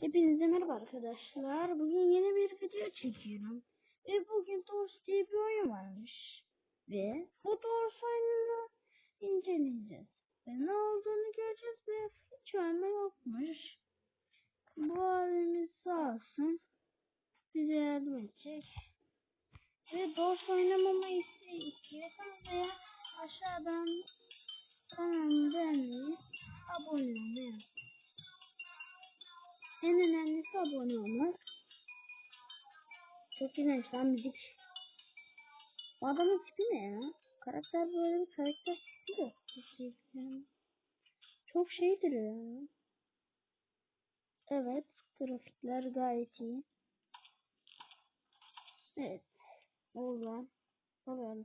Hepinize merhaba arkadaşlar. Bugün yeni bir video çekiyorum. Ve bugün Doors diye bir oyun varmış. Ve bu Doors oyununu inceleyeceğiz. Ve ne olduğunu göreceğiz ve hiç ölme yokmuş. Bu abimiz sağ olsun. Bize yardım edecek. Ve Doors oynamamı istiyorsanız veya aşağıdan kanalımı beğenmeyi, abone olmayı en önemlisi abone olmak. Çok iğrenç lan müzik. Bu adamın tipi ne ya? Karakter böyle bir karakter tipi yok. Çok şeydir ya. Evet. Grafikler gayet iyi. Evet. Oldu. Oluyor.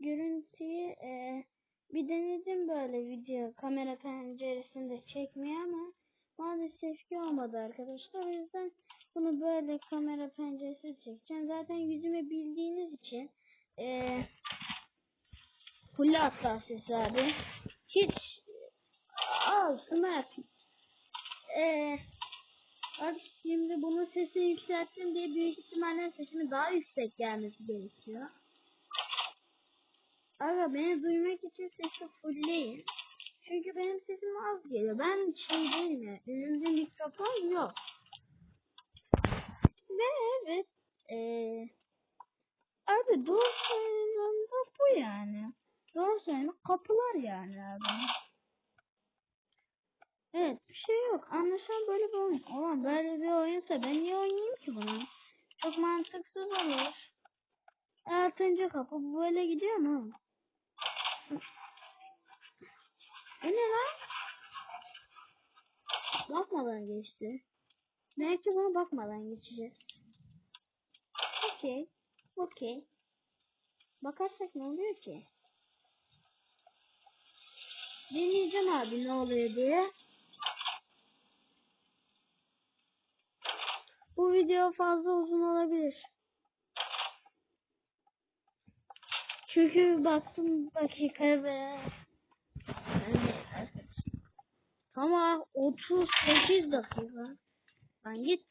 Görüntüyü e, bir denedim böyle video kamera penceresinde çekmeye ama Maalesef ki olmadı arkadaşlar. O yüzden bunu böyle kamera penceresi çekeceğim. Zaten yüzümü bildiğiniz için ee, full hassasiyet abi. Hiç olsun artık. Ee, bak şimdi bunun sesini yükselttim diye büyük ihtimalle sesimi daha yüksek gelmesi gerekiyor. Aga beni duymak için sesi fullleyin. Çünkü benim sesim az geliyor. Ben şey değilim ya. Elimde mikrofon yok. Ve evet. Ee, abi doğru söylediğimde bu yani. Doğru söylediğimde kapılar yani abi. Evet bir şey yok. Anlaşılan böyle bir oyun. Ulan böyle bir oyunsa ben niye oynayayım ki bunu? Çok mantıksız olur. Altıncı kapı böyle gidiyor mu? Bu ne lan? Bakmadan geçti. Belki buna bakmadan geçeceğiz. Okey. Okey. Bakarsak ne oluyor ki? Deneyeceğim abi ne oluyor diye. Bu video fazla uzun olabilir. Çünkü baktım dakikaya ve Tamam 38 dakika. Lan git.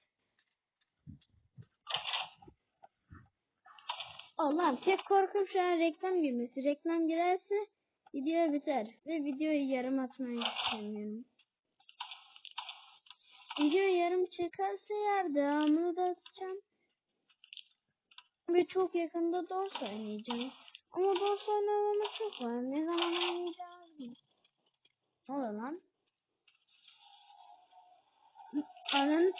Allah'ım tek korkum şu an reklam girmesi. Reklam girerse video biter. Ve videoyu yarım atmayı istemiyorum. Video yarım çıkarsa eğer devamını da atacağım. Ve çok yakında DOS oynayacağım. Ama DOS oynamamı çok var. Ne zaman oynayacağım. Ne oluyor lan? Anın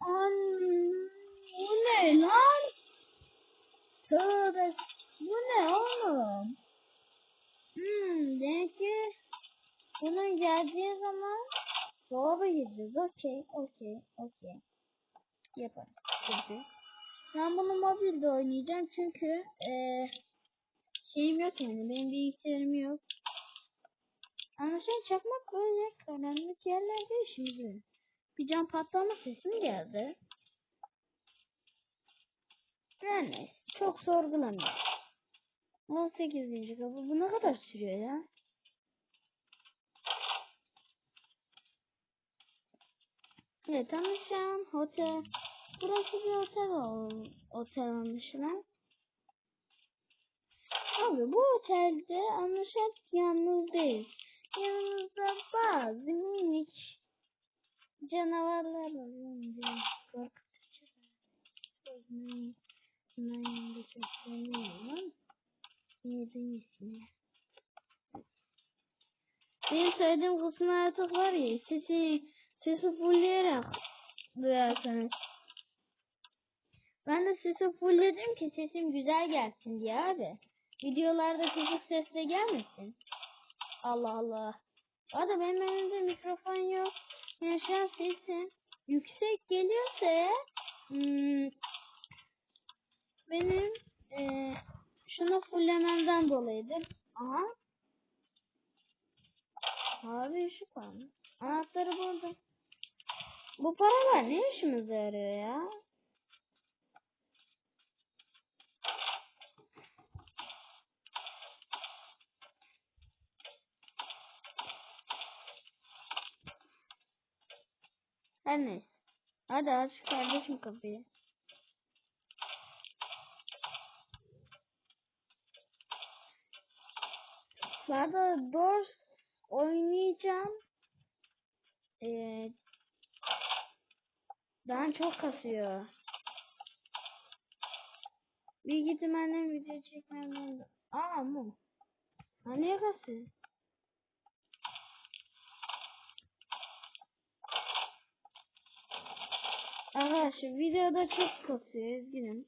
An Bu ne lan? Tövbe Bu ne oğlum? Hmm demek ki bunun geldiği zaman dolaba gireceğiz. Okey, okey. Yaparız. Çünkü. Ben bunu mobilde oynayacağım çünkü eee şeyim yok yani. Benim bilgisayarım yok. Ama sen çakmak böyle karanlık yerlerde işimiz Bir cam patlama sesi geldi? Yani çok sorgulamıyorum. 18. kapı bu ne kadar sürüyor ya? Evet anlaşılan otel. Burası bir otel ol otel anlaşılan. Abi bu otelde anlaşılan yalnız değil. Yanımızda bazı minik canavarlar var. Korkutucu. Bunların yanında sesleniyorum. Yedim ismini. Benim söylediğim kısmı artık var ya sesi sesi fullleyerek duyarsanız. Ben de sesi fullledim ki sesim güzel gelsin diye abi. Videolarda kısık sesle gelmesin. Allah Allah. Arada benim elimde mikrofon yok. An sesim yüksek geliyorsa hmm, benim e, şunu fullememden dolayıdır. Aha. Abi ışık var mı? Anahtarı buldum. Bu paralar ne işimize yarıyor ya? Her neyse. Hadi aç kardeşim kapıyı. De Doors oynayacağım. Ee, ben çok kasıyor. Büyük ihtimalle video çekmem Aa mum. Ha niye kasıyor? Arkadaşlar videoda çok kasıyor üzgünüm.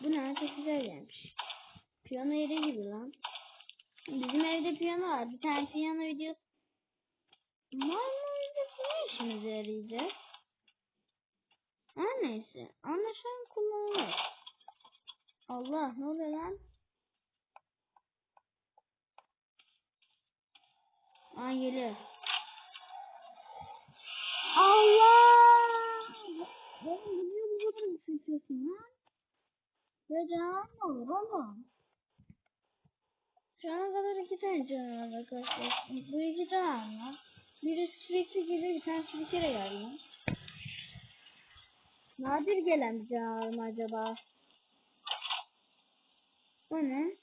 Bu ne çok güzel gelmiş. Piyano yeri gibi lan. Bizim evde piyano var. Bir tane piyano videosu. Maymun videosu ne işimize yarayacak? Her neyse. Anlaşılan kullanılır. Allah ne oluyor lan? Aa geliyor. Allah! Ben biliyorum bu kadar sıkıyorsun lan. Canavar mı olur oğlum? Şu ana kadar iki tane canavarla karşılaştım. Bu iki canavar. Biri sürekli geliyor bir tanesi bir kere geldi. Nadir gelen bir canavar mı acaba? O ne?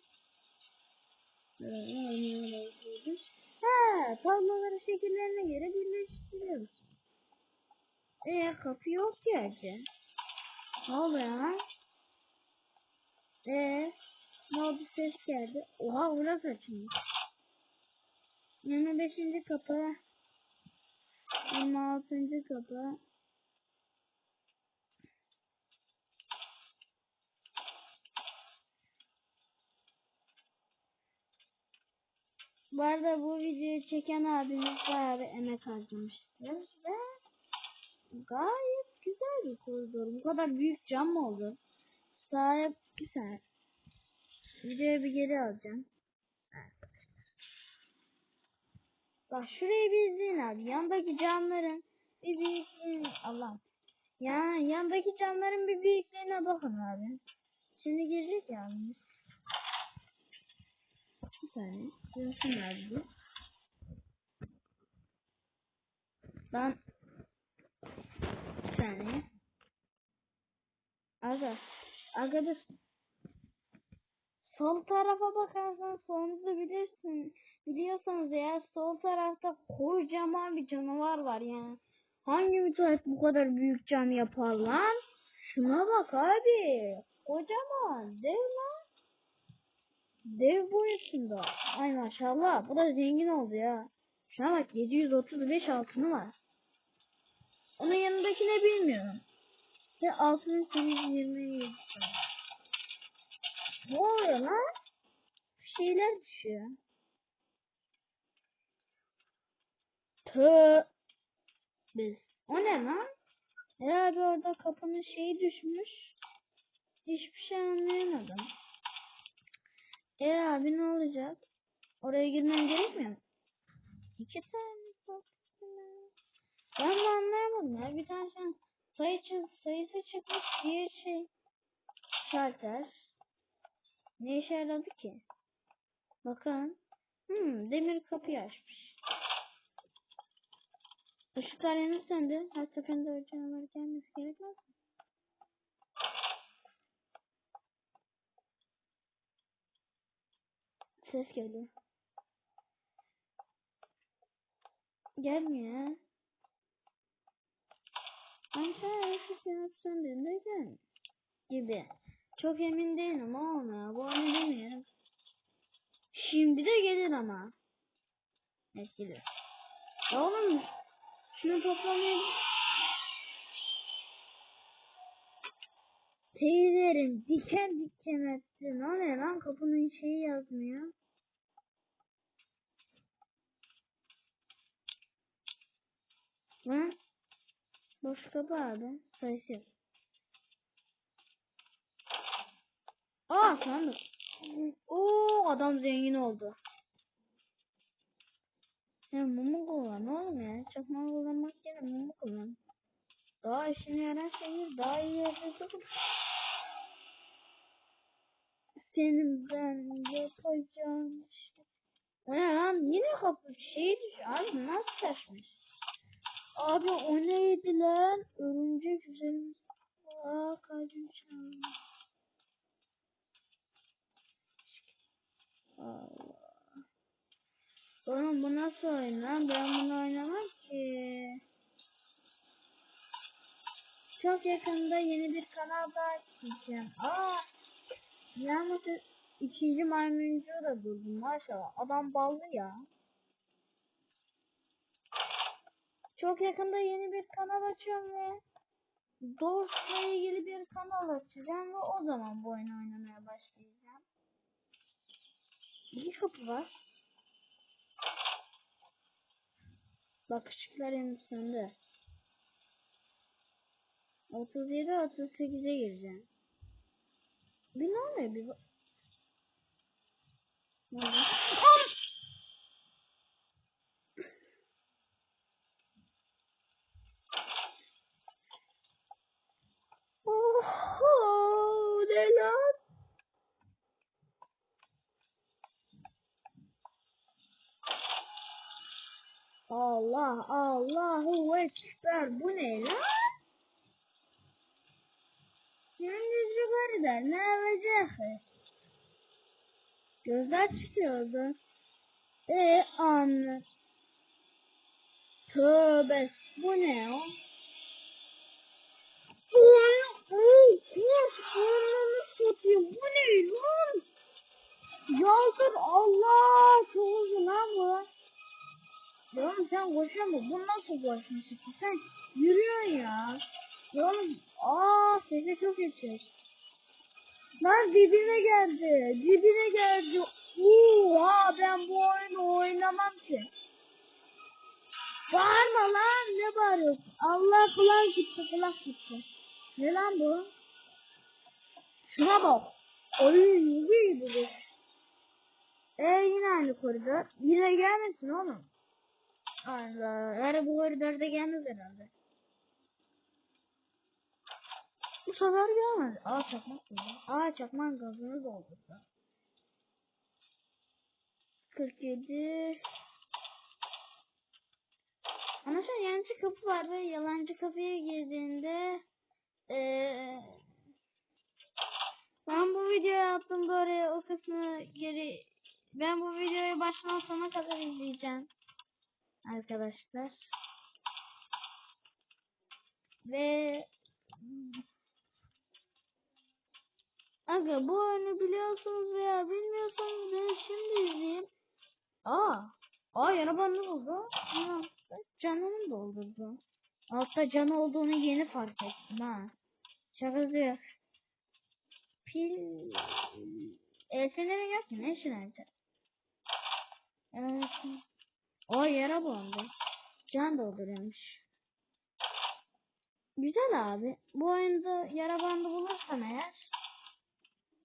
Ha, tabloları şekillerine göre birleştiriyoruz. Ee, kapı yok acı. Ne oluyor lan? Ee, ne oldu ses geldi. Oha burası açılmış. 25. kapı. 26. kapı. Bu arada bu videoyu çeken abimiz bayağı bir emek harcamıştır ve gayet güzel bir koridor. Bu kadar büyük cam mı olur? Sahip saniye. Videoyu bir geri alacağım. Bak şurayı bir izleyin abi. Yandaki camların bir büyüklüğüne Allah. Yani yandaki camların bir büyüklüğüne bakın abi. Şimdi girecek ya abimiz. Bir saniye. Görsün abi. Ben saniye. Aga. Aga sol tarafa bakarsan solunuzu bilirsin. Biliyorsanız eğer sol tarafta kocaman bir canavar var yani. Hangi müteahhit bu kadar büyük cam yapar lan? Şuna bak abi. Kocaman. Dev lan. Dev boyutunda. Ay maşallah. Bu da zengin oldu ya. Şuna bak 735 altını var. Onun yanındaki ne bilmiyorum. Ve altının 827 Ne oluyor lan? Bir şeyler düşüyor. Tö. Biz. O ne lan? Herhalde orada kapının şeyi düşmüş. Hiçbir şey anlayamadım. E abi ne olacak? Oraya girmem gerekmiyor mu? İki tane baksana. Ben de anlayamadım ya. Bir tane sen sayı çık sayısı çıkmış diye şey şalter. Ne işe yaradı ki? Bakın. Hmm, demir kapıyı açmış. Işıklar yanıp söndü. Her seferinde o canavar gelmesi gerekmez mi? Ses geliyor. Gelmiyor. Işık yanıp söndüğünde gel. Gibi. Çok emin değilim ya. Bu onu demiyorum. Şimdi de gelir ama. Evet gelir. Ya oğlum şunu toplamaya Teyzerim diken diken ettin. O ne lan kapının şeyi yazmıyor. Lan boş kapı abi. Sayısı. Aa sandık. Oo adam zengin oldu. Ya mumu kullan oğlum ya. Çakma kullanmak yerine mumu kullan. Daha işine yarar şeyler daha iyi yerde dur. Senin ben yapacağım. O ne lan yine kapı şey düş abi nasıl taşmış? Abi o neydi lan? Örümcek üzerimiz. Aa kalbim çaldı. Allah. Oğlum bu nasıl oyun lan? Ben bunu oynamam ki. Çok yakında yeni bir kanal daha açacağım. Aa! Yalnız ikinci maymuncuğu da buldum maşallah. Adam ballı ya. Çok yakında yeni bir kanal açıyorum ve Dost'la ilgili bir kanal açacağım ve o zaman bu oyunu oynamaya başlayacağım. Bir kapı var. Bak ışıklar henüz söndü. 37 38'e gireceğim. Bir ne oluyor bir bak- Ne oluyor? Ah! Oho, ne lan? Allah Allahu Ekber bu ne lan? Gündüz yukarıda ne yapacak? Gözler çıkıyordu. E anne. Tövbe bu ne o? Oy, oy, kurs, satayım. Bu ne lan? Yazık Allah. Çok uzun lan. Ya sen koşuyor musun? Bu nasıl koşmuş? Sen yürüyorsun ya. Ya oğlum aa sesi çok yüksek. Lan dibine geldi. Dibine geldi. Oha ben bu oyunu oynamam ki. Bağırma lan ne bağırıyorsun? Allah kulak gitti kulak gitti. Ne lan bu? Şuna bak. Oyun gibi bu. E yine aynı koridor. Yine gelmesin oğlum. Allah. Yani bu koridorda gelmez herhalde. Bu sefer gelmez. Aa çakmak mı? Aa çakmak gazını doldurdu. 47 Ama sen yalancı kapı var ve yalancı kapıya girdiğinde ee, ben bu videoyu attım böyle o kısmı geri ben bu videoyu baştan sona kadar izleyeceğim arkadaşlar ve Aga bu oyunu biliyorsunuz veya bilmiyorsanız beni şimdi izleyin. Aa, aa yara bandı. Aa, canını doldurdu. Altta canı olduğunu yeni fark ettim ha. Şaka diyor. Pil... E senin yok mu? Ne işin olacak? Evet. O yara bandı. Can dolduruyormuş. Güzel abi. Bu oyunda yara bandı bulursan eğer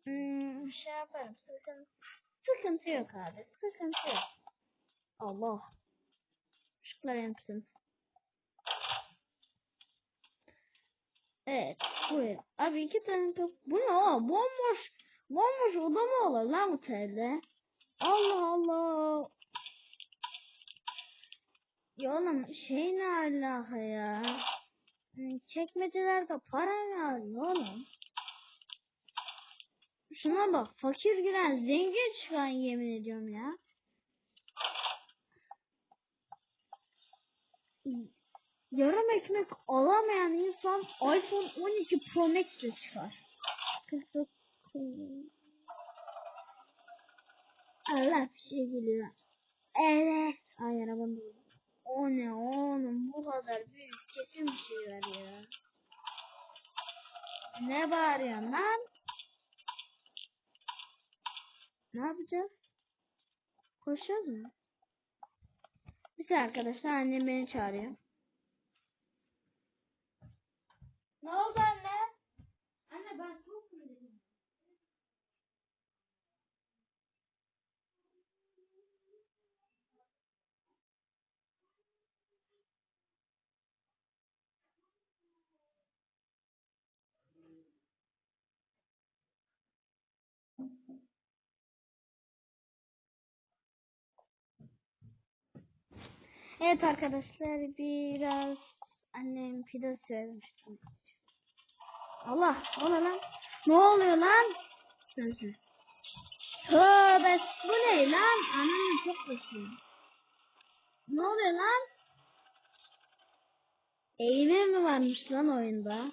Hmm, şey yaparım. Sıkıntı, sıkıntı yok abi. Sıkıntı yok. Allah. Işıklar yansın. Evet. Buyur. Abi iki tane top. Bu ne o? Bomboş. Bomboş oda mı olur lan bu telde? Allah Allah. Ya oğlum şey ne alaka ya? Çekmecelerde para ne alıyor oğlum? Şuna bak fakir giren zengin çıkan yemin ediyorum ya. Yarım ekmek alamayan insan iPhone 12 Pro Max ile çıkar. 49. Allah bir şey geliyor. Evet. Ay arabam. O ne oğlum bu kadar büyük kesin bir şey var ya. Ne bağırıyorsun lan? Ne yapacağız? Koşacağız mı? Bir saniye arkadaşlar annem beni çağırıyor. Ne oldu anne? Evet arkadaşlar biraz annem pide söylemiştim. Allah o ne lan? Ne oluyor lan? Sözü. Tövbe bu ne lan? Anam çok kötü. Ne oluyor lan? Eğme mi varmış lan oyunda?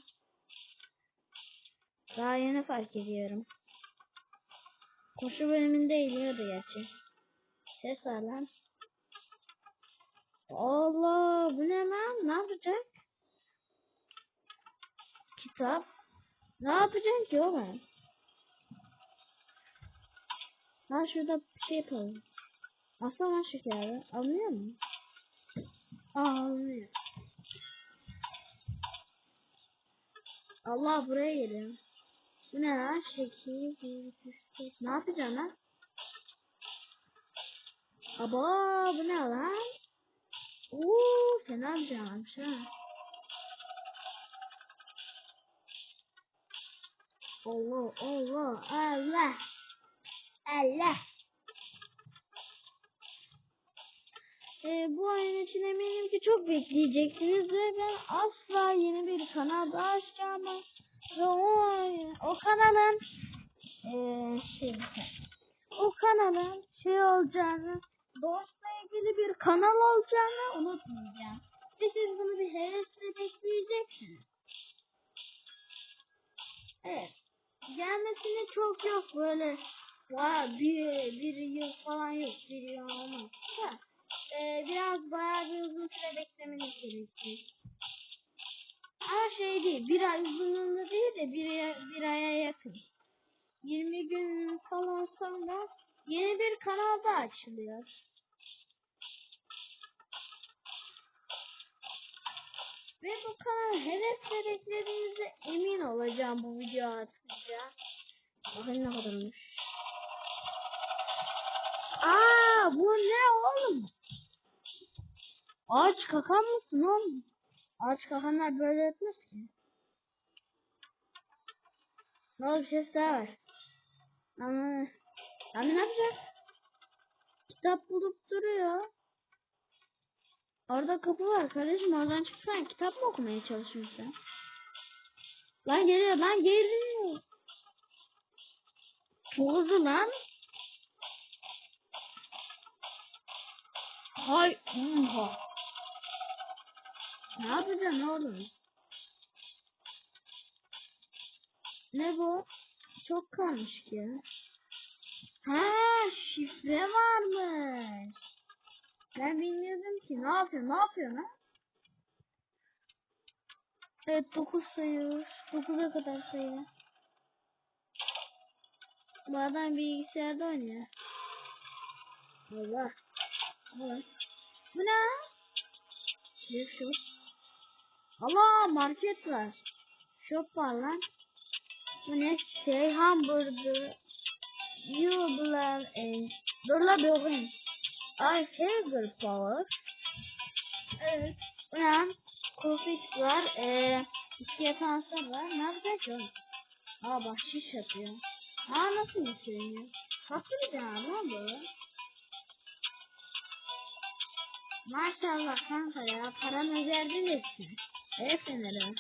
Daha yeni fark ediyorum. Koşu bölümünde eğiliyordu gerçi. Ses var lan. Allah bu ne lan? Ne yapacak? Kitap. Ne yapacaksın ki oğlum? Ha şurada bir şey yapalım. Aslan lan şu kağıdı. Alınıyor mu? Aa alınıyor. Allah buraya geliyor. Bu ne lan? Şekil. Ne yapacaksın lan? Aba bu ne lan? Oo fena bir şeymiş ha. Allah Allah Allah Allah. Ee, bu oyun için eminim ki çok bekleyeceksiniz ve ben asla yeni bir kanal daha açacağım ve o, o kanalın ee, şey o kanalın şey olacağını dostla ilgili bir kanal olacağını unutmayacağım. Ve siz bunu bir hevesle bekleyeceksiniz. Evet. Gelmesine çok yok böyle Vay bir, bir yıl falan yok. Bir yıl olmaz. Da, e, biraz bayağı bir uzun süre beklemeniz gerekecek. Ama şey değil. Bir ay uzunluğunda değil de bir, aya, bir aya yakın. 20 gün falan sonra yeni bir kanal da açılıyor. Ve bu kanal hevesle beklediğinizde emin olacağım bu video atınca. Bakın ne kadarmış. Aa bu ne oğlum? Ağaç kakan mısın oğlum? Ağaç kakanlar böyle etmez ki. Ne oldu bir ses daha var. Ama Abi ne yapacak? Kitap bulup duruyor. Orada kapı var kardeşim oradan çıksan kitap mı okumaya çalışıyorsun? Lan geliyor lan geliyor. Çok hızlı lan. Hay oha. Ne yapacaksın oğlum? Ne bu? Çok kalmış ki. Ha şifre varmış. Ben bilmiyordum ki. Ne yapıyor? Ne yapıyor lan? Evet 9 sayıyor. 9'a kadar sayıyor. Bu adam bilgisayarda oynuyor. Allah. Evet. Bu ne? Bir shop. Allah market var. Shop var lan. Bu ne? Şey hamburger. Yublar and Dur la bugün. I have power. Evet. Ne? Kofit var. Eee. İki kanser var. Ne oğlum? Aa bahşiş yapıyor. Aa nasıl yapıyor? Haklı bir tane lan. Maşallah kanka ya paranı verdin etsin. Evet Fener'e.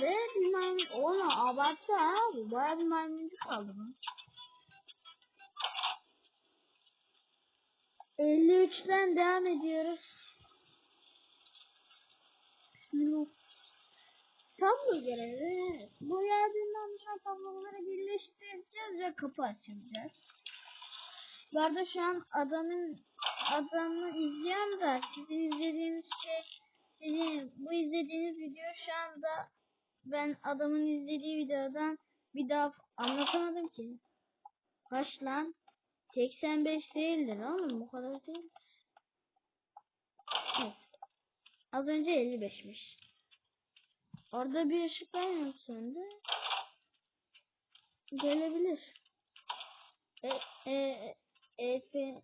Ve bir maymun oğlum abarttı ha baya bir maymuncuk kaldı bu. 53'ten devam ediyoruz. Bismillah. Tablo görevi. Bu yerden düşen tabloları birleştireceğiz ve kapı açacağız. Bu arada şu an adamın adamı izliyorum da sizin izlediğiniz şey sizin bu izlediğiniz video şu anda ben adamın izlediği videodan bir daha anlatamadım ki. Kaç lan? 85 değildir oğlum bu kadar değil. Evet. Az önce 55'miş. Orada bir ışık var söndü? Gelebilir. E, e, e, e,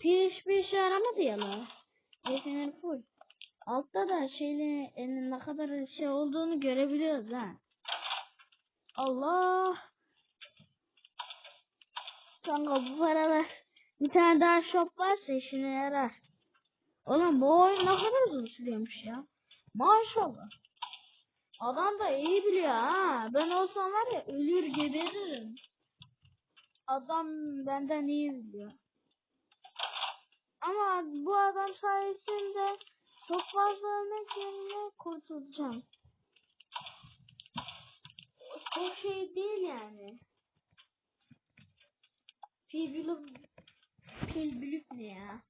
Piş bir işe yaramadı ya la. Yeteneği full. Altta da şeyle e, ne kadar şey olduğunu görebiliyoruz ha. Allah. Kanka bu paralar bir tane daha shop varsa işine yarar. Oğlum bu oyun ne kadar uzun sürüyormuş ya. Maşallah. Adam da iyi biliyor ha. Ben olsam var ya ölür geberirim. Adam benden iyi biliyor. Ama bu adam sayesinde çok fazla ölmek yerine kurtulacağım. Çok şey değil yani. Pil bulup pil bulup ne ya?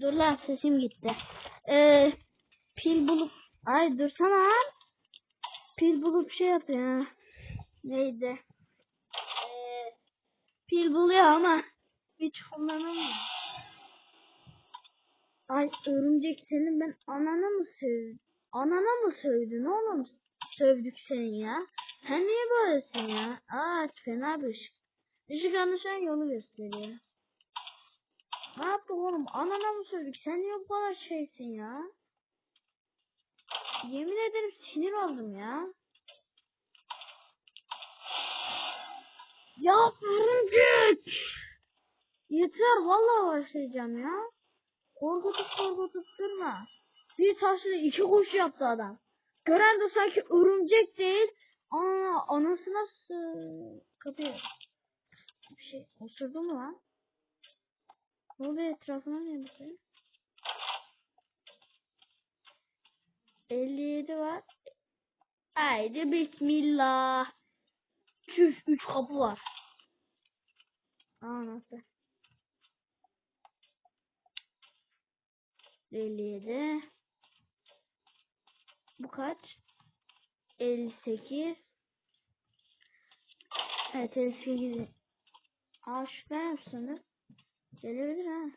Dur lan sesim gitti. Ee, pil bulup ay dursana. Pil bulup şey ha. Neydi? Ee, pil buluyor ama hiç kullanamıyor. Ay örümcek senin ben anana mı sövdüm? Anana mı sövdün oğlum? Sövdük seni ya. Sen niye böylesin ya? Aa fena bir ışık. Işık anlaşan yolu gösteriyor. Ne yaptık oğlum? Anana mı sövdük? Sen niye bu kadar şeysin ya? Yemin ederim sinir oldum ya. Ya örümcek! Yeter vallahi başlayacağım ya. Korkutup korkutup durma. Bir taşla iki kuş yaptı adam. Gören de sanki örümcek değil. Aa anası nasıl kapıyor. Şey osurdu mu lan? Ne oluyor etrafına ne bir şey? 57 var. Haydi bismillah. Çüş 3 kapı var. Aa nasıl? 57 Bu kaç? 58 Evet 58 Şüphe yapsana? Gelebilir ha.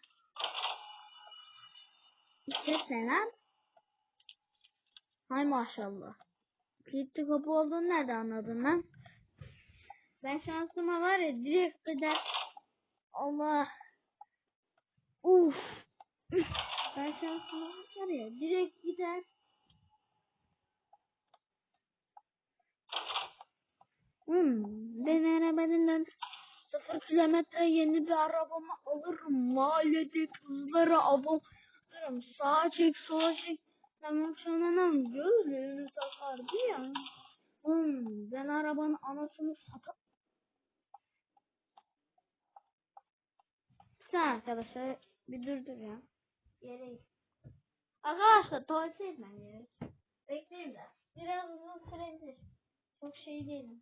İşte sen Hay maşallah. Kilitli kapı olduğunu nerede anladın lan? Ben şansıma var ya direkt gider Allah. Uf. Ben şansıma var ya direkt gider. Hmm, ben arabanın kilometre yeni bir arabamı alırım. Mahallede kızlara avlarım. Sağa çek sola çek. Tamam şananam gözlerini takardı ya. Hmm, ben arabanın anasını satarım. Sen arkadaşlar bir durdur ya. Yere git. Arkadaşlar tuvalete gitmem gerek. Bekleyin de. Biraz uzun sürebilir. Çok şey değilim.